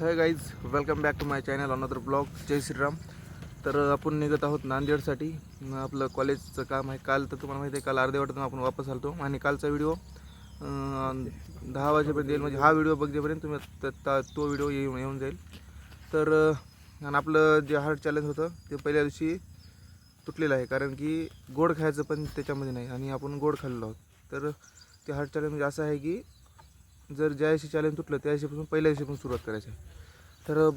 Hi guys welcome back to my channel another blog जय श्रीराम तर आपण निघत आहोत नांदेडसाठी. आपलं कॉलेजचं काम आहे. काल तर तुम्हाला माहिती आहे काल अर्ध्या वाटतं आपण वापस आलतो. आणि कालचा व्हिडिओ दहा वाजेपर्यंत येईल. म्हणजे हा व्हिडिओ बघजेपर्यंत तुम्ही ता- तो व्हिडिओ येऊन येऊन जाईल. तर आणि आपलं जे हार्ड चॅलेंज होतं ते पहिल्या दिवशी तुटलेलं आहे. कारण की गोड खायचं पण त्याच्यामध्ये नाही. आणि आपण गोड खाल्लो आहोत. तर ते हार्ड चॅलेंज म्हणजे असं आहे की जर ज्या दिवशी चॅलेंज तुटलं त्या दिवशीपासून पहिल्या दिवशीपासून सुरुवात करायची. तर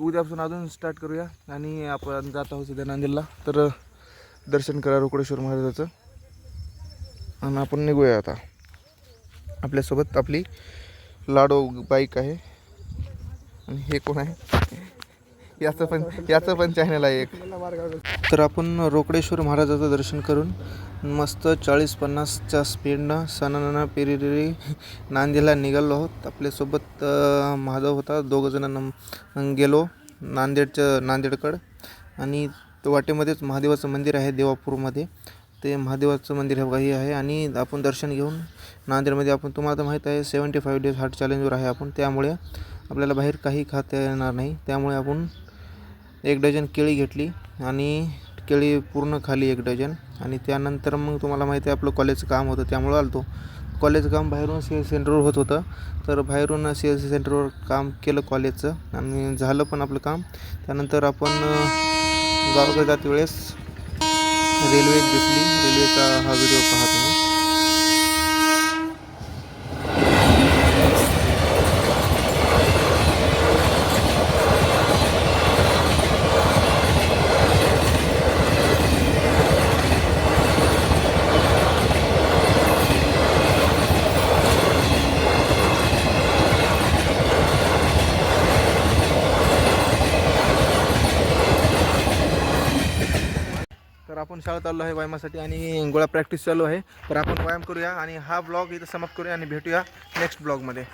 उद्यापासून अजून स्टार्ट करूया. आणि आपण जात आहोत सध्या नांदेडला. तर दर्शन करा रोकडेश्वर महाराजाचं. आणि आपण निघूया आता. आपल्यासोबत आपली लाडो बाईक आहे. आणि हे कोण आहे? याचं पण याचं पण चॅनल आहे एक. तर आपण रोकडेश्वर महाराजाचं दर्शन करून मस्त चाळीस पन्नासच्या स्पीडनं सणाना पेरिरी नांदेडला निघालो आहोत. आपल्यासोबत महादेव माधव होता. दोघंजणं गेलो नांदेडचं नांदेडकडं. आणि वाटेमध्येच महादेवाचं मंदिर आहे देवापूरमध्ये. ते महादेवाचं मंदिर हे काही आहे. आणि आपण दर्शन घेऊन नांदेडमध्ये आपण तुम्हाला तर माहीत आहे सेवन्टी फाईव्ह डेज हार्ट चॅलेंजवर आहे आपण. त्यामुळे आपल्याला बाहेर काही खाता येणार नाही. त्यामुळे आपण एक डझन केळी घेतली आणि केळी पूर्ण खाली एक डझन. आणि त्यानंतर मग तुम्हाला माहिती आहे आपलं कॉलेजचं काम होतं त्यामुळं आलो तो कॉलेजचं काम बाहेरून सी एस सेंटरवर होत होतं. तर बाहेरून सी एस सी सेंटरवर काम केलं कॉलेजचं आणि झालं पण आपलं काम. त्यानंतर आपण गावाकडे जात वेळेस रेल्वे दिसली. रेल्वेचा हा व्हिडिओ पहा तर आपण शाळेत आलो आहे व्यायामासाठी आणि गोळा प्रॅक्टिस चालू आहे. तर आपण व्यायाम करूया आणि हा ब्लॉग इथं समाप्त करूया आणि भेटूया नेक्स्ट ब्लॉगमध्ये